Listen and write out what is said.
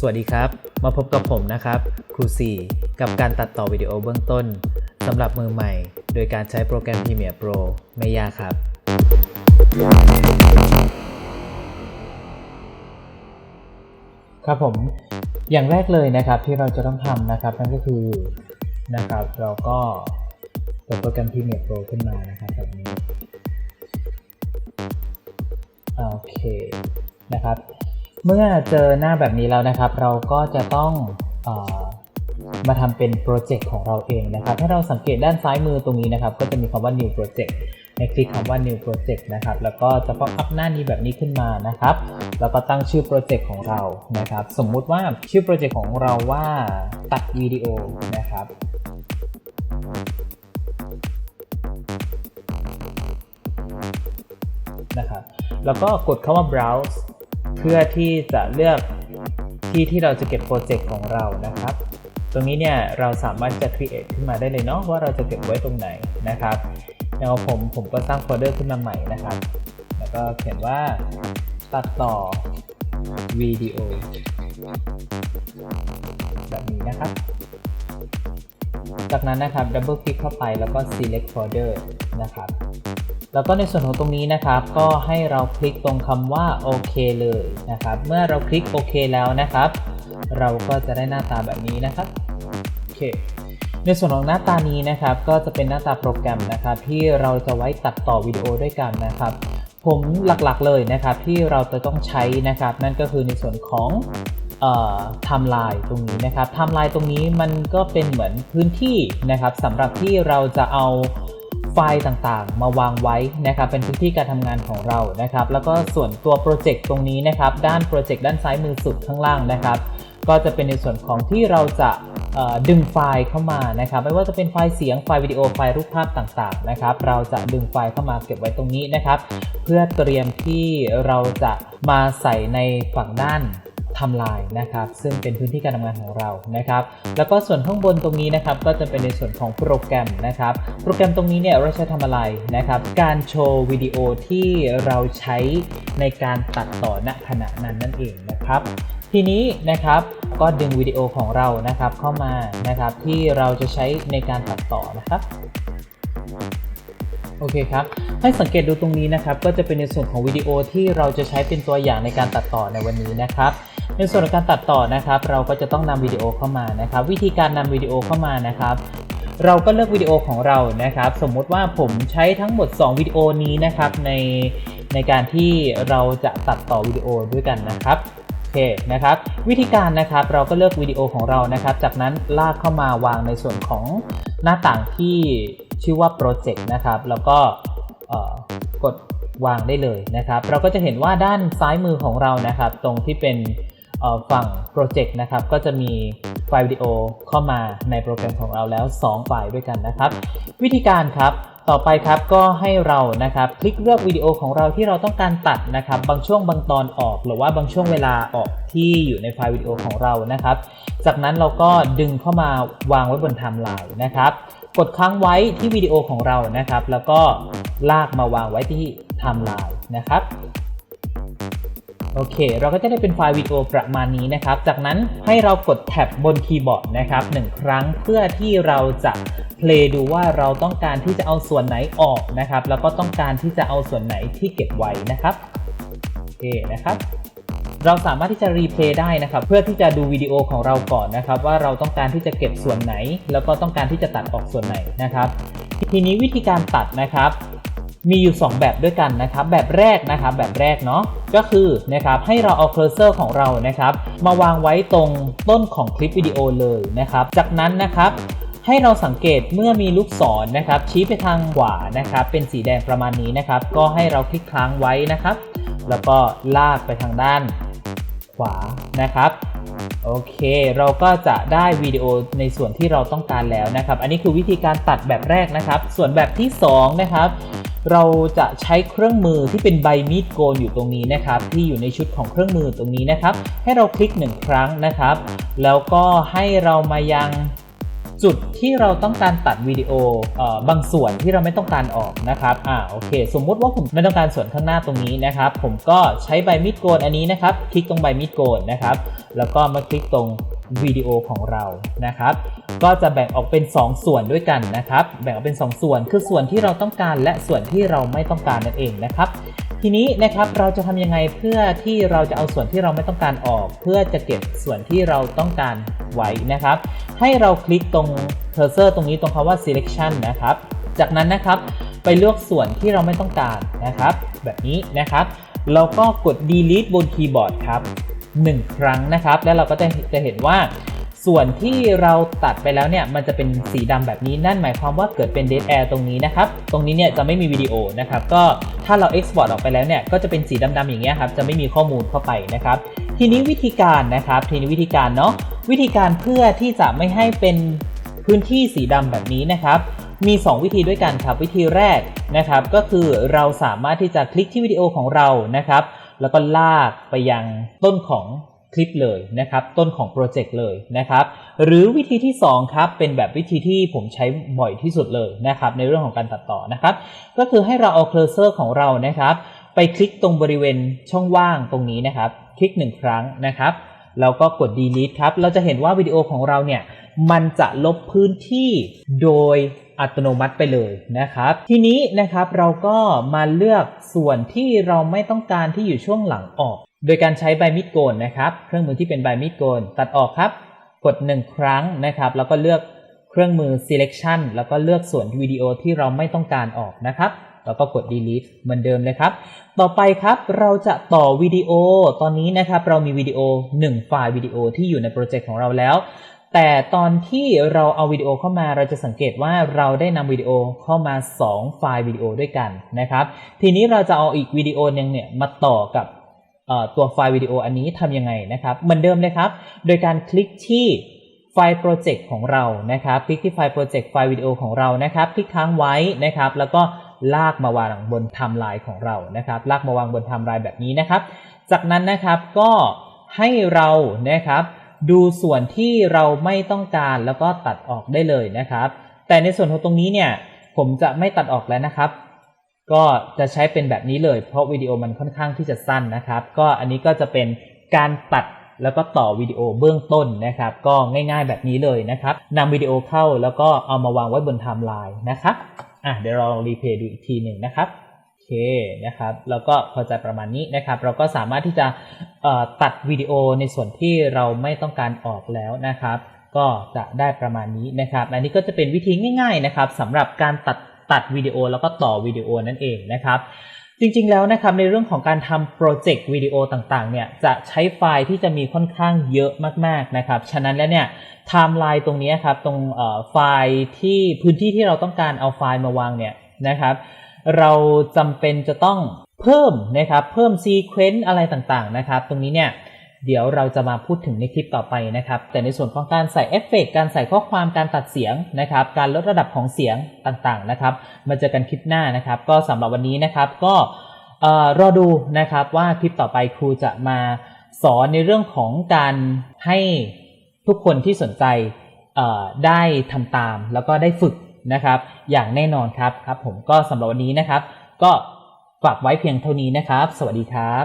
สวัสดีครับ มาพบกับผมนะครับ ครูซีกับการตัดต่อวิดีโอเบื้องต้นสำหรับมือใหม่ โดยการใช้โปรแกรม Premiere Pro ไม่ยากครับ ครับผมอย่างแรกเลยนะครับที่เราจะต้องทำนะครับ นั่นก็คือนะครับ เราก็เปิดโปรแกรม Premiere Pro ขึ้นมานะครับแบบนี้โอเคนะครับ เมื่อเจอหน้าแบบนี้แล้วนะครับ เราก็จะต้องอมาทำเป็นโปรเจกต์ของเราเองนะครับ ถ้าเราสังเกตด้านซ้ายมือตรงนี้นะครับ ก็จะมีคำว่า new project ในคลิกคำว่า new project นะครับ แล้วก็จะป๊อปอัพหน้านี้แบบนี้ขึ้นมานะครับ แล้วก็ตั้งชื่อโปรเจกต์ของเรานะครับ สมมุติว่าชื่อโปรเจกต์ของเราว่าตัดวิดีโอนะครับนะครับ แล้วก็กดคำว่า browse เพื่อที่จะเลือกที่ที่เราจะเก็บโปรเจกต์ของเรานะครับ ตรงนี้เนี่ยเราสามารถจะ create ขึ้นมาได้เลยเนาะว่าเราจะเก็บไว้ตรงไหนนะครับอย่างของผมผมก็สร้างโฟลเดอร์ขึ้นมาใหม่นะครับ แล้วก็เขียนว่าตัดต่อวิดีโอแบบนี้นะครับ จากนั้นนะครับดับเบิลคลิกเข้าไปแล้วก็ select folder นะครับ แล้วก็ในส่วนของตรงนี้นะครับ ก็ให้เราคลิกตรงคำว่าโอเคเลยนะครับ เมื่อเราคลิกโอเคแล้วนะครับ เราก็จะได้หน้าตาแบบนี้นะครับโอเคในส่วนของหน้าตานี้นะครับ ก็จะเป็นหน้าตาโปรแกรมนะครับ ที่เราจะไว้ตัดต่อวิดีโอด้วยกันนะครับ ผมหลักๆเลยนะครับ ที่เราจะต้องใช้นะครับ นั่นก็คือในส่วนของไทม์ไลน์ตรงนี้นะครับไทม์ไลน์ตรงนี้มันก็เป็นเหมือนพื้นที่นะครับสำหรับที่เราจะเอา ไฟล์ต่างๆ มาวางไว้นะครับเป็นพื้นที่การทำงานของเรานะครับแล้วก็ส่วนตัวโปรเจกต์ตรงนี้นะครับด้านโปรเจกต์ด้านซ้ายมือสุดข้างล่างนะครับก็จะเป็นในส่วนของที่เราจะดึงไฟล์เข้ามานะครับไม่ว่าจะเป็นไฟล์เสียงไฟล์วิดีโอไฟล์รูปภาพต่างๆนะครับเราจะดึงไฟล์เข้ามาเก็บไว้ตรงนี้นะครับ เพื่อเตรียมที่เราจะมาใส่ในฝั่งด้าน ทำลายนะครับซึ่งเป็นพื้นที่การทำงานของเรานะครับ แล้วก็ส่วนข้างบนตรงนี้นะครับก็จะเป็นในส่วนของโปรแกรมนะครับ โปรแกรมตรงนี้เนี่ยเราใช้ทำอะไรนะครับ การโชว์วิดีโอที่เราใช้ในการตัดต่อณขณะนั้นนั่นเองนะครับ ทีนี้นะครับก็ดึงวิดีโอของเรานะครับเข้ามานะครับที่เราจะใช้ในการตัดต่อนะครับโอเคครับ ให้สังเกตดูตรงนี้นะครับ ก็จะเป็นในส่วนของวิดีโอที่เราจะใช้เป็นตัวอย่างในการตัดต่อในวันนี้นะครับ ในส่วนของการตัดต่อนะครับ เราก็จะต้องนำวิดีโอเข้ามานะครับ วิธีการนำวิดีโอเข้ามานะครับ เราก็เลือกวิดีโอของเรานะครับ สมมุติว่าผมใช้ทั้งหมด 2 วิดีโอนี้นะครับในในการที่เราจะตัดต่อวิดีโอด้วยกันนะครับโอเคนะครับวิธีการนะครับเราก็เลือกวิดีโอของเรานะครับ จากนั้นลากเข้ามาวางในส่วนของหน้าต่างที่ชื่อว่าโปรเจกต์นะครับแล้วก็กดวางได้เลยนะครับ เราก็จะเห็นว่าด้านซ้ายมือของเรานะครับ ตรงที่เป็น ฝั่งโปรเจกต์นะครับก็จะมีไฟล์วิดีโอเข้ามาในโปรแกรมของเราแล้ว 2 ไฟล์ด้วยกันนะครับ วิธีการครับต่อไปครับก็ให้เรานะครับคลิกเลือกวิดีโอของเราที่เราต้องการตัดนะครับ บางช่วงบางตอนออก หรือว่าบางช่วงเวลาออกที่อยู่ในไฟล์วิดีโอของเรานะครับ จากนั้นเราก็ดึงเข้ามาวางไว้บนไทม์ไลน์นะครับ กดค้างไว้ที่วิดีโอของเรานะครับ แล้วก็ลากมาวางไว้ที่ไทม์ไลน์นะครับ โอเค เราก็จะได้เป็นไฟล์วิดีโอประมาณนี้นะครับ จากนั้นให้เรากดแท็บบนคีย์บอร์ดนะครับหนึ่งครั้งเพื่อที่เราจะเพลย์ดูว่าเราต้องการที่จะเอาส่วนไหนออกนะครับ แล้วก็ต้องการที่จะเอาส่วนไหนที่เก็บไว้นะครับโอเคนะครับเราสามารถที่จะรีเพลย์ได้นะครับ เพื่อที่จะดูวิดีโอของเราก่อนนะครับ ว่าเราต้องการที่จะเก็บส่วนไหน แล้วก็ต้องการที่จะตัดออกส่วนไหนนะครับ ทีนี้วิธีการตัดนะครับ มีอยู่ 2 แบบด้วยกันนะครับ แบบแรกนะครับแบบแรกเนาะก็คือนะครับให้เราเอาเคอร์เซอร์ของเรานะครับ มาวางไว้ตรงต้นของคลิปวิดีโอเลยนะครับ จากนั้นนะครับให้เราสังเกตเมื่อมีลูกศรนะครับ ชี้ไปทางขวานะครับ เป็นสีแดงประมาณนี้นะครับ ก็ให้เราคลิกค้างไว้นะครับ แล้วก็ลากไปทางด้านขวานะครับโอเค เราก็จะได้วิดีโอในส่วนที่เราต้องการแล้วนะครับ อันนี้คือวิธีการตัดแบบแรกนะครับ ส่วนแบบที่2นะครับ เราจะใช้เครื่องมือที่เป็นใบมีดโกนอยู่ตรงนี้นะครับ ที่อยู่ในชุดของเครื่องมือตรงนี้นะครับ ให้เราคลิกหนึ่งครั้งนะครับ แล้วก็ให้เรามายังจุดที่เราต้องการตัดวิดีโออบางส่วนที่เราไม่ต้องการออกนะครับ อ่า โอเค สมมุติว่าผมไม่ต้องการส่วนข้างหน้าตรงนี้นะครับ ผมก็ใช้ใบมีดโกนอันนี้นะครับ คลิกตรงใบมีดโกนนะครับ แล้วก็มาคลิกตรง วิดีโอของเรานะครับ ก็จะแบ่งออกเป็น 2 ส่วนด้วยกันนะครับ แบ่งออกเป็น 2 ส่วนคือส่วนที่เราต้องการและส่วนที่เราไม่ต้องการนั่นเองนะครับทีนี้นะครับเราจะทำยังไงเพื่อที่เราจะเอาส่วนที่เราไม่ต้องการออก เพื่อจะเก็บส่วนที่เราต้องการไว้นะครับ ให้เราคลิกตรงเคอร์เซอร์ตรงนี้ตรงคำว่า selection นะครับ จากนั้นนะครับไปเลือกส่วนที่เราไม่ต้องการนะครับ แบบนี้นะครับแล้วก็กด delete บนคีย์บอร์ดครับ 1 ครั้งนะครับ แล้วเราก็จะจะเห็นว่าส่วนที่เราตัดไปแล้วเนี่ยมันจะเป็นสีดำแบบนี้นั่นหมายความว่าเกิดเป็น dead air ตรงนี้นะครับ ตรงนี้เนี่ยจะไม่มีวิดีโอนะครับ ก็ถ้าเรา export ออกไปแล้วเนี่ยก็จะเป็นสีดำๆอย่างเงี้ยครับจะไม่มีข้อมูลเข้าไปนะครับ ทีนี้วิธีการนะครับ ทีนี้วิธีการเนาะวิธีการเพื่อที่จะไม่ให้เป็นพื้นที่สีดำแบบนี้นะครับมี 2 วิธีด้วยกันครับวิธีแรกนะครับ ก็คือเราสามารถที่จะคลิกที่วิดีโอของเรานะครับ แล้วก็ลากไปยังต้นของคลิปเลยนะครับ ต้นของโปรเจกต์เลยนะครับ หรือวิธีที่ 2 ครับ เป็นแบบวิธีที่ผมใช้บ่อยที่สุดเลยนะครับ ในเรื่องของการตัดต่อนะครับ ก็คือให้เราเอาเคอร์เซอร์ของเรานะครับ ไปคลิกตรงบริเวณช่องว่างตรงนี้นะครับ คลิก 1 ครั้งนะครับแล้วก็กด delete ครับ เราจะเห็นว่าวิดีโอของเราเนี่ย มันจะลบพื้นที่โดย อัตโนมัติไปเลยนะครับ ทีนี้นะครับเราก็มาเลือกส่วนที่เราไม่ต้องการที่อยู่ช่วงหลังออก โดยการใช้ใบมีดโกนนะครับ เครื่องมือที่เป็นใบมีดโกน ตัดออกครับ กด 1 ครั้งนะครับ แล้วก็เลือกเครื่องมือ selection แล้วก็เลือกส่วนวิดีโอที่เราไม่ต้องการออกนะครับแล้วก็กด delete เหมือนเดิมเลยครับ ต่อไปครับเราจะต่อวิดีโอ ตอนนี้นะครับเรามีวิดีโอ 1 ไฟล์วิดีโอที่อยู่ในโปรเจกต์ของเราแล้ว แต่ตอนที่เราเอาวิดีโอเข้ามาเราจะสังเกตว่าเราได้นำวิดีโอเข้ามา 2 ไฟล์วิดีโอด้วยกันนะครับ ทีนี้เราจะเอาอีกวิดีโอนึงเนี่ยมาต่อกับตัวไฟล์วิดีโออันนี้ทำยังไงนะครับเหมือนเดิมเลยครับ โดยการคลิกที่ไฟล์โปรเจกต์ของเรานะครับคลิกที่ไฟล์โปรเจกต์ไฟล์วิดีโอของเรานะครับคลิกค้างไว้นะครับ แล้วก็ลากมาวางบนไทม์ไลน์ของเรานะครับ ลากมาวางบนไทม์ไลน์แบบนี้นะครับ จากนั้นนะครับก็ให้เรานะครับ ดูส่วนที่เราไม่ต้องการแล้วก็ตัดออกได้เลยนะครับ แต่ในส่วนของตรงนี้เนี่ยผมจะไม่ตัดออกแล้วนะครับ ก็จะใช้เป็นแบบนี้เลยเพราะวิดีโอมันค่อนข้างที่จะสั้นนะครับ ก็อันนี้ก็จะเป็นการตัดแล้วก็ต่อวิดีโอเบื้องต้นนะครับ ก็ง่ายๆแบบนี้เลยนะครับนำวิดีโอเข้าแล้วก็เอามาวางไว้บนไทม์ไลน์นะครับอะเดี๋ยวเรารีเพย์ดูอีกทีหนึ่งนะครับ เคนะครับแล้วก็พอใจประมาณนี้นะครับ เราก็สามารถที่จะตัดวิดีโอในส่วนที่เราไม่ต้องการออกแล้วนะครับ ก็จะได้ประมาณนี้นะครับอันนี้ก็จะเป็นวิธีง่าย ๆนะครับสำหรับการตัดตัดวิดีโอแล้วก็ต่อวิดีโอนั่นเองนะครับ จริงๆแล้วนะครับในเรื่องของการทำโปรเจกต์วิดีโอต่างๆเนี่ยจะใช้ไฟล์ที่จะมีค่อนข้างเยอะมากๆนะครับ ฉะนั้นแล้วเนี่ยไทม์ไลน์ตรงนี้ครับตรงไฟล์ที่พื้นที่ที่เราต้องการเอาไฟล์มาวางเนี่ยนะครับ เราจำเป็นจะต้องเพิ่มนะครับ เพิ่มซีเควนต์อะไรต่างๆนะครับ ตรงนี้เนี่ยเดี๋ยวเราจะมาพูดถึงในคลิปต่อไปนะครับ แต่ในส่วนของการใส่เอฟเฟกต์การใส่ข้อความการตัดเสียงนะครับ การลดระดับของเสียงต่างๆนะครับ มาเจอกันคลิปหน้านะครับ ก็สำหรับวันนี้นะครับก็รอดูนะครับว่าคลิปต่อไปครูจะมาสอนในเรื่องของการให้ทุกคนที่สนใจได้ทำตาม แล้วก็ได้ฝึก นะครับ อย่างแน่นอนครับครับผมก็สำหรับวันนี้นะครับ ก็ฝากไว้เพียงเท่านี้นะครับ สวัสดีครับ